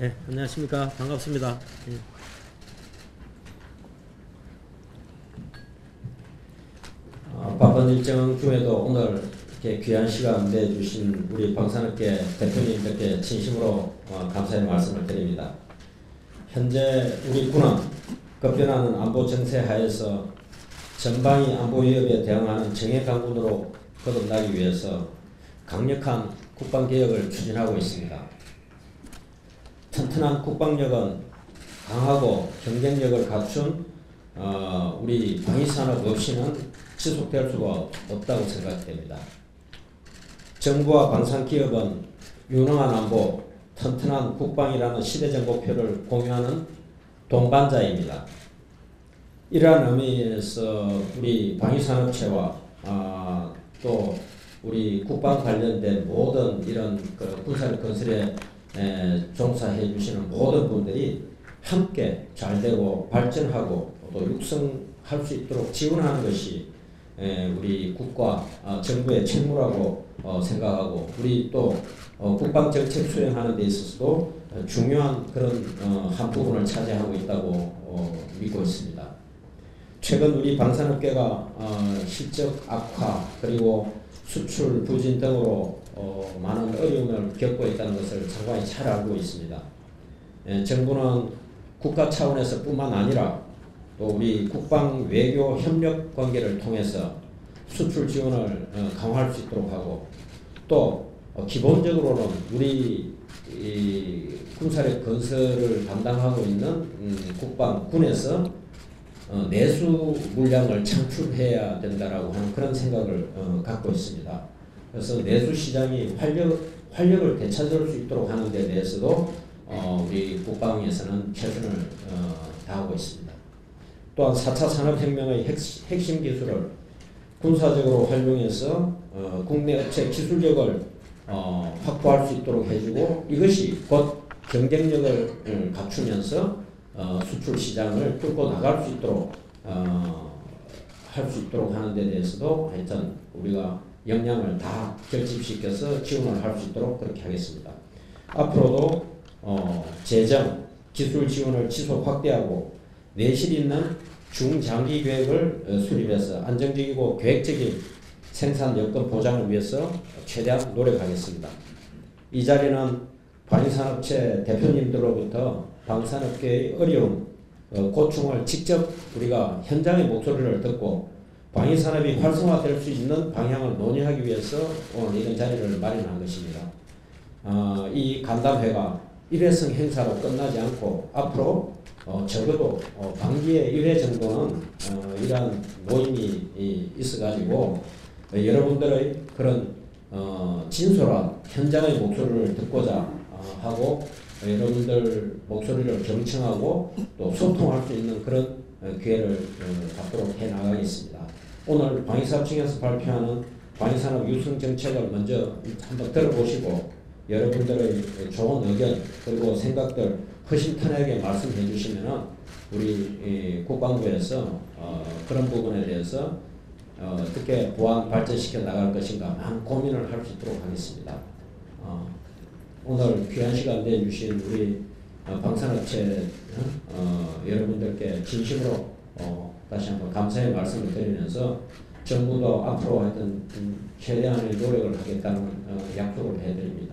예, 안녕하십니까. 반갑습니다. 예. 어, 바쁜 일정 중에도 오늘 이렇게 귀한 시간 내주신 우리 방산업계 대표님들께 진심으로 어, 감사의 말씀을 드립니다. 현재 우리 군은 급변하는 안보 정세 하에서 전방위 안보 위협에 대응하는 정예 강군으로 거듭나기 위해서 강력한 국방 개혁을 추진하고 있습니다. 튼튼한 국방력은 강하고 경쟁력을 갖춘 어, 우리 방위산업 없이는 지속될 수가 없다고 생각됩니다. 정부와 방산기업은 유능한 안보, 튼튼한 국방이라는 시대적 목표를 공유하는 동반자입니다. 이러한 의미에서 우리 방위산업체와 아, 또 우리 국방 관련된 모든 이런 그 군사 건설에 에, 종사해 주시는 모든 분들이 함께 잘되고 발전하고 또 육성할 수 있도록 지원하는 것이 에, 우리 국가 어, 정부의 책무라고 어, 생각하고 우리 또 어, 국방 정책 수행하는 데 있어서도 중요한 그런 어, 한 부분을 차지하고 있다고 어, 믿고 있습니다. 최근 우리 방산업계가 어, 실적 악화 그리고 수출 부진 등으로 어, 많은 어려움을 겪고 있다는 것을 장관이 잘 알고 있습니다. 예, 정부는 국가 차원에서 뿐만 아니라 또 우리 국방 외교 협력 관계를 통해서 수출 지원을 어, 강화할 수 있도록 하고 또 어, 기본적으로는 우리 이 군사력 건설을 담당하고 있는 음, 국방군에서 어, 내수 물량을 창출해야 된다라고 하는 그런 생각을 어, 갖고 있습니다. 그래서 내수 시장이 활력 활력을 되찾을 수 있도록 하는 데 대해서도 어, 우리 국방에서는 최선을 어, 다하고 있습니다. 또한 4차 산업혁명의 핵심 기술을 군사적으로 활용해서 어, 국내 업체 기술력을 어, 확보할 수 있도록 해주고 이것이 곧 경쟁력을 음, 갖추면서 어, 수출 시장을 뚫고 나갈 수 있도록 어, 할 수 있도록 하는 데 대해서도 하여튼 우리가 역량을 다 결집시켜서 지원을 할 수 있도록 그렇게 하겠습니다. 앞으로도 어, 재정, 기술 지원을 지속 확대하고 내실 있는 중장기 계획을 어, 수립해서 안정적이고 계획적인 생산 여건 보장을 위해서 최대한 노력하겠습니다. 이 자리는 방위산업체 대표님들로부터 방산업계의 어려움, 어, 고충을 직접 우리가 현장의 목소리를 듣고 방위산업이 활성화될 수 있는 방향을 논의하기 위해서 오늘 이런 자리를 마련한 것입니다. 어, 이 간담회가 일회성 행사로 끝나지 않고 앞으로 어, 적어도 어, 반기에 1회 정도는 어, 이러한 모임이 있어가지고 어, 여러분들의 그런 어, 진솔한 현장의 목소리를 듣고자 어, 하고 어, 여러분들 목소리를 경청하고 또 소통할 수 있는 그런 어, 기회를 어, 갖도록 해 나가겠습니다. 오늘 방위사업청에서 발표하는 방위산업 유승 정책을 먼저 한번 들어보시고 여러분들의 좋은 의견 그리고 생각들 허심탄회하게 말씀해 주시면은 우리 국방부에서 어, 그런 부분에 대해서 어, 떻게 보완 발전시켜 나갈 것인가 많은 고민을 할 수 있도록 하겠습니다. 어, 오늘 귀한 시간 내주신 우리 어, 방산업체 어, 여러분들께 진심으로 어, 다시 한번 감사의 말씀을 드리면서 정부도 앞으로 하여튼 음, 최대한의 노력을 하겠다는 어, 약속을 해드립니다.